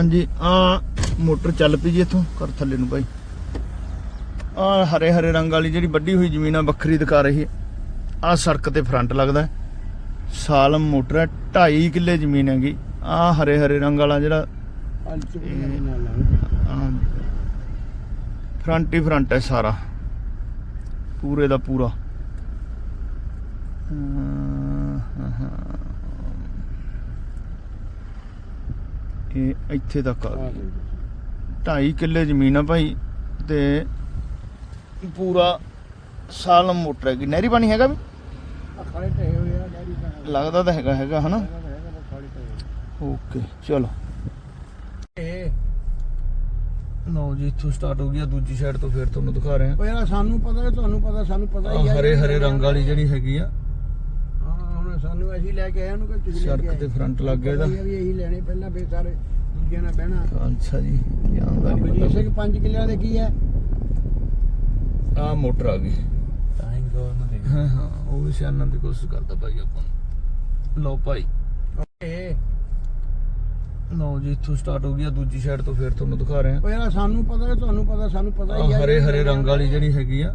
ਹਾਂਜੀ ਆ ਮੋਟਰ ਚੱਲ ਪਈ ਜੀ ਇੱਥੋਂ ਕਰ ਥੱਲੇ ਨੂੰ ਬਾਈ। ਆ ਹਰੇ ਹਰੇ ਰੰਗ ਵਾਲੀ ਜਿਹੜੀ ਵੱਡੀ ਹੋਈ ਜ਼ਮੀਨ ਆ ਵੱਖਰੀ ਦਿਖਾ ਰਹੀ ਹੈ। ਆ ਸੜਕ ਤੇ ਫਰੰਟ ਲੱਗਦਾ। ਸਾਲਮ ਮੋਟਰ ਹੈ 2.5 ਕਿੱਲੇ ਜ਼ਮੀਨ ਹੈਗੀ। ਆ ਹਰੇ ਹਰੇ ਰੰਗ ਵਾਲਾ ਜਿਹੜਾ ਫਰੰਟ ਹੀ ਫਰੰਟ ਹੈ ਸਾਰਾ। ਪੂਰੇ ਦਾ ਪੂਰਾ। ਹਾਂ, ਹਾਂ। ਇਹ ਇੱਥੇ ਤੱਕ ਆ ਗਈ। 2.5 ਕਿੱਲੇ ਜ਼ਮੀਨ ਆ ਭਾਈ ਤੇ ਪੂਰਾ ਸਾਲਮ ਮੋਟਰ ਹੈਗੀ। ਨਹਿਰੀ ਪਾਣੀ ਹੈਗਾ ਵੀ? ਲੱਗਦਾ ਤਾਂ ਹੈਗਾ ਹੈਗਾ ਹਨਾ? ਓਕੇ ਚਲੋ। ਲਓ ਜੀ ਇੱਥੋਂ ਸਟਾਰਟ ਹੋ ਗਿਆ ਦੂਜੀ ਸਾਈਡ ਤੋਂ ਫਿਰ ਤੁਹਾਨੂੰ ਦਿਖਾ ਰਹੇ ਉਹ ਯਾਰ ਸਾਨੂੰ ਪਤਾ ਹੈ ਤੁਹਾਨੂੰ ਪਤਾ ਸਾਨੂੰ ਪਤਾ ਹੀ ਹਾਂ ਹੈ ਹਰੇ ਹਰੇ ਰੰਗ ਵਾਲੀ ਜਿਹੜੀ ਹੈਗੀ ਆ। ਹਾਂ ਸਾਨੂੰ ਅਸੀਂ ਲੈ ਕੇ ਆਏ ਉਹਨੂੰ ਕਿ ਤੁਸੀਂ ਲੈ ਕੇ ਸੜਕ ਆਏ। ਤੇ ਫਰੰਟ ਲੱਗ ਗਿਆ ਇਹਦਾ। ਇਹ ਵੀ ਇਹੀ ਲੈਣੇ ਪਹਿਲਾਂ ਫੇਰ ਸਾਰੇ ਦੂਜਿਆਂ ਨਾਲ ਬਹਿਣਾ। ਅੱਛਾ ਜੀ ਜਾਣਦਾ ਨਹੀਂ ਬਲਜੀਤ ਸਿੰਘ ਪਤਾ 5 ਕਿੱਲਿਆਂ ਦੇ ਕੀ ਹੈ? ਆ ਮੋਟਰ ਆ ਗਈ। ਤਾਂ ਹੀ ਗੌਰ ਨਾ ਦੇ ਹਾਂ ਹਾਂ ਉਹ ਵੀ ਸਿਆਣਨ ਦੀ ਕੋਸ਼ਿਸ਼ ਕਰਦਾ ਭਾਈ ਆਪਾਂ ਨੂੰ। ਲਓ ਭਾਈ। ਇਹ ਲਓ ਜੀ ਇੱਥੋਂ ਸਟਾਰਟ ਹੋ ਗਿਆ ਦੂਜੀ ਸਾਈਡ ਤੋਂ ਫਿਰ ਤੁਹਾਨੂੰ ਦਿਖਾ ਰਹੇ ਉਹ ਯਾਰ ਸਾਨੂੰ ਪਤਾ ਹੈ ਤੁਹਾਨੂੰ ਪਤਾ ਸਾਨੂੰ ਪਤਾ ਹੀ ਆ ਹਰੇ ਹਰੇ ਰੰਗ ਵਾਲੀ ਜਿਹੜੀ ਹੈਗੀ ਆ।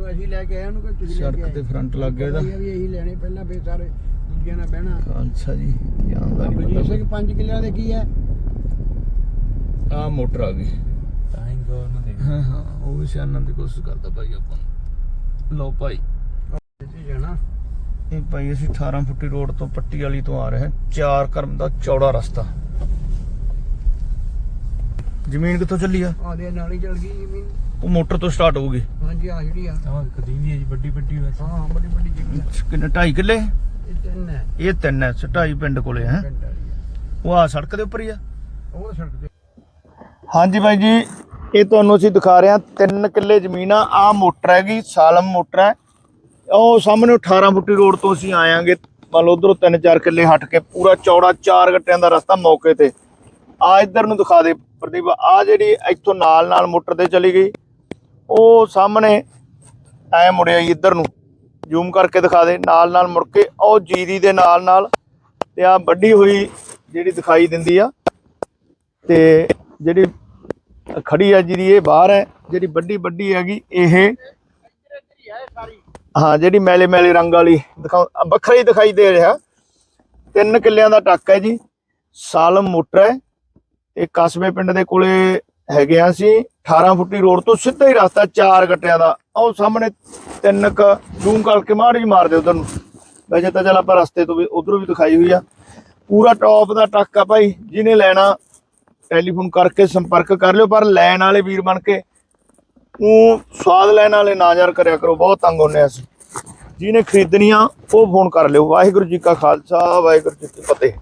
ਸਾਨੂੰ ਅਸੀਂ ਲੈ ਕੇ ਆਏ ਉਹਨੂੰ ਕਿ ਤੁਸੀਂ ਲੈ ਕੇ ਸੜਕ ਆਏ। ਤੇ ਫਰੰਟ ਲੱਗ ਗਿਆ ਇਹਦਾ। ਇਹ ਵੀ ਇਹੀ ਲੈਣੇ ਪਹਿਲਾਂ ਫੇਰ ਸਾਰੇ ਦੂਜਿਆਂ ਨਾਲ ਬਹਿਣਾ। ਅੱਛਾ ਜੀ ਜਾਣਦਾ ਨਹੀਂ ਬਲਜੀਤ ਸਿੰਘ ਪਤਾ 5 ਕਿੱਲਿਆਂ ਦੇ ਕੀ ਹੈ? ਆ ਮੋਟਰ ਆ ਗਈ। ਤਾਂ ਹੀ ਗੌਰ ਨਾ ਦੇ ਹਾਂ ਹਾਂ ਉਹ ਵੀ ਸਿਆਣਨ ਦੀ ਕੋਸ਼ਿਸ਼ ਕਰਦਾ ਭਾਈ ਆਪਾਂ ਨੂੰ। ਲਓ ਭਾਈ। ਜੀ ਜਾਣਾ। ਇਹ ਭਾਈ ਅਸੀਂ 18 ਫੁੱਟੀ ਰੋਡ ਤੋਂ ਪੱਟੀ ਵਾਲੀ ਤੋਂ ਆ ਰਹੇ ਹਾਂ। ਚਾਰ ਕਰਮ ਦਾ ਚੌੜਾ ਰਸਤਾ। ਜ਼ਮੀਨ ਕਿੱਥੋਂ ਚੱਲੀ ਆ? ਆਦੇ ਨਾਲ ਹੀ ਚਲ ਗਈ ਜ਼ਮੀਨ। ਉਹ ਮੋਟਰ ਤੋਂ ਸਟਾਰਟ ਹੋਊਗੀ। ਹਾਂਜੀ ਆ ਜਿਹੜੀ ਆ। ਤਾਂ ਕਦੀਮ ਦੀ ਹੈ ਜੀ ਵੱਡੀ ਵੱਡੀ ਵੈਸੇ ਹਾਂ ਬੜੀ ਵੱਡੀ ਜਗ੍ਹਾ ਕਿੰਨੇ 2.5 ਕਿੱਲੇ? ਇਹ ਤਿੰਨ ਹੈ ਇਹ ਤਿੰਨ ਹੈ ਢਾਈ ਪਿੰਡ ਕੋਲੇ ਹੈ? ਪਿੰਡ ਵਾਲੀ ਆ। ਉਹ ਆ ਸੜਕ ਦੇ ਉੱਪਰ ਹੀ ਆ? ਉਹ ਸੜਕ ਤੇ ਹਾਂਜੀ ਬਾਈ ਜੀ ਇਹ ਤੁਹਾਨੂੰ ਅਸੀਂ ਦਿਖਾ ਰਹੇ ਹਾਂ 3 ਕਿੱਲੇ ਜ਼ਮੀਨ ਆ ਆ ਮੋਟਰ ਹੈਗੀ ਸਾਲਮ ਮੋਟਰ ਹੈ। ਉਹ ਸਾਹਮਣੇ 18 ਫੁੱਟੀ ਰੋਡ ਤੋਂ ਅਸੀਂ ਆਇਆਂਗੇ। ਮੰਨ ਲਓ ਉਧਰੋਂ 3-4 ਕਿੱਲੇ ਹਟ ਕੇ ਪੂਰਾ ਚੌੜਾ 4 ਗੱਟਿਆਂ ਦਾ ਰਸਤਾ ਮੌਕੇ ਤੇ। ਆ ਇੱਧਰ ਨੂੰ ਦਿਖਾ ਦੇ ਪ੍ਰਦੀਪ। ਆ ਜਿਹੜੀ ਇੱਥੋਂ ਨਾਲ ਨਾਲ ਮੋਟਰ ਤੇ ਚਲੀ ਗਈ, ਉਹ ਸਾਹਮਣੇ ਐ ਮੁੜਿਆ ਜੀ ਇੱਧਰ ਨੂੰ। ਜ਼ੂਮ ਕਰਕੇ ਦਿਖਾ ਦੇ, ਨਾਲ ਨਾਲ ਮੁੜ ਕੇ ਉਹ ਜੀਰੀ ਦੇ ਨਾਲ ਨਾਲ ਤੇ ਆ ਵੱਡੀ ਹੋਈ ਜਿਹੜੀ ਦਿਖਾਈ ਦਿੰਦੀ ਆ। ਤੇ ਜਿਹੜੀ ਖੜੀ ਆ ਜਿਹੜੀ ਇਹ ਬਾਹਰ ਹੈ, ਜਿਹੜੀ ਵੱਡੀ ਵੱਡੀ ਹੈਗੀ, ਇਹ ਹਾਂ, ਜਿਹੜੀ ਮੈਲੇ ਮੈਲੇ ਰੰਗ ਵਾਲੀ ਦਿਖਾ ਵੱਖਰਾ ਹੀ ਦਿਖਾਈ ਦੇ ਰਿਹਾ। ਤਿੰਨ ਕਿੱਲਿਆਂ ਦਾ ਟੱਕ ਹੈ ਜੀ ਸਾਲਮ ਮੋਟਰ ਹੈ। ਇਹ ਕਸਬੇ ਪਿੰਡ ਦੇ ਕੋਲੇ ਹੈਗੇ ਆ ਸੀ 18 ਫੁੱਟੀ ਰੋਡ ਤੋਂ ਸਿੱਧਾ ਹੀ ਰਸਤਾ ਚਾਰ ਗੱਟਿਆਂ ਦਾ। ਉਹ ਸਾਹਮਣੇ ਤਿੰਨ ਕ ਜ਼ੂਮ ਕਰਕੇ ਮਾਰ ਹੀ ਮਾਰਦੇ ਉਧਰ ਨੂੰ। ਵੈਸੇ ਤਾਂ ਚੱਲ ਆਪਾਂ ਰਸਤੇ ਤੋਂ ਵੀ ਉਧਰੋਂ ਵੀ ਦਿਖਾਈ ਹੋਈ ਆ। ਪੂਰਾ ਟੌਪ ਦਾ ਟੱਕ ਆ ਭਾਈ, ਜਿਹਨੇ ਲੈਣਾ ਟੈਲੀਫੋਨ ਕਰਕੇ ਸੰਪਰਕ ਕਰ ਲਿਓ, ਪਰ ਲੈਣ ਵਾਲੇ ਵੀਰ ਬਣ ਕੇ ਉਹ ਸਵਾਦ ਲੈਣ ਵਾਲੇ ਨਾ ਯਾਰ ਕਰਿਆ ਕਰੋ, ਬਹੁਤ ਤੰਗ ਹੁੰਨੇ ਅਸੀਂ। ਜਿਹਨੇ ਖਰੀਦਣੀਆਂ, ਉਹ ਫੋਨ ਕਰ ਲਿਓ। ਵਾਹਿਗੁਰੂ ਜੀ ਕਾ ਖਾਲਸਾ, ਵਾਹਿਗੁਰੂ ਜੀ ਕੀ ਫਤਿਹ।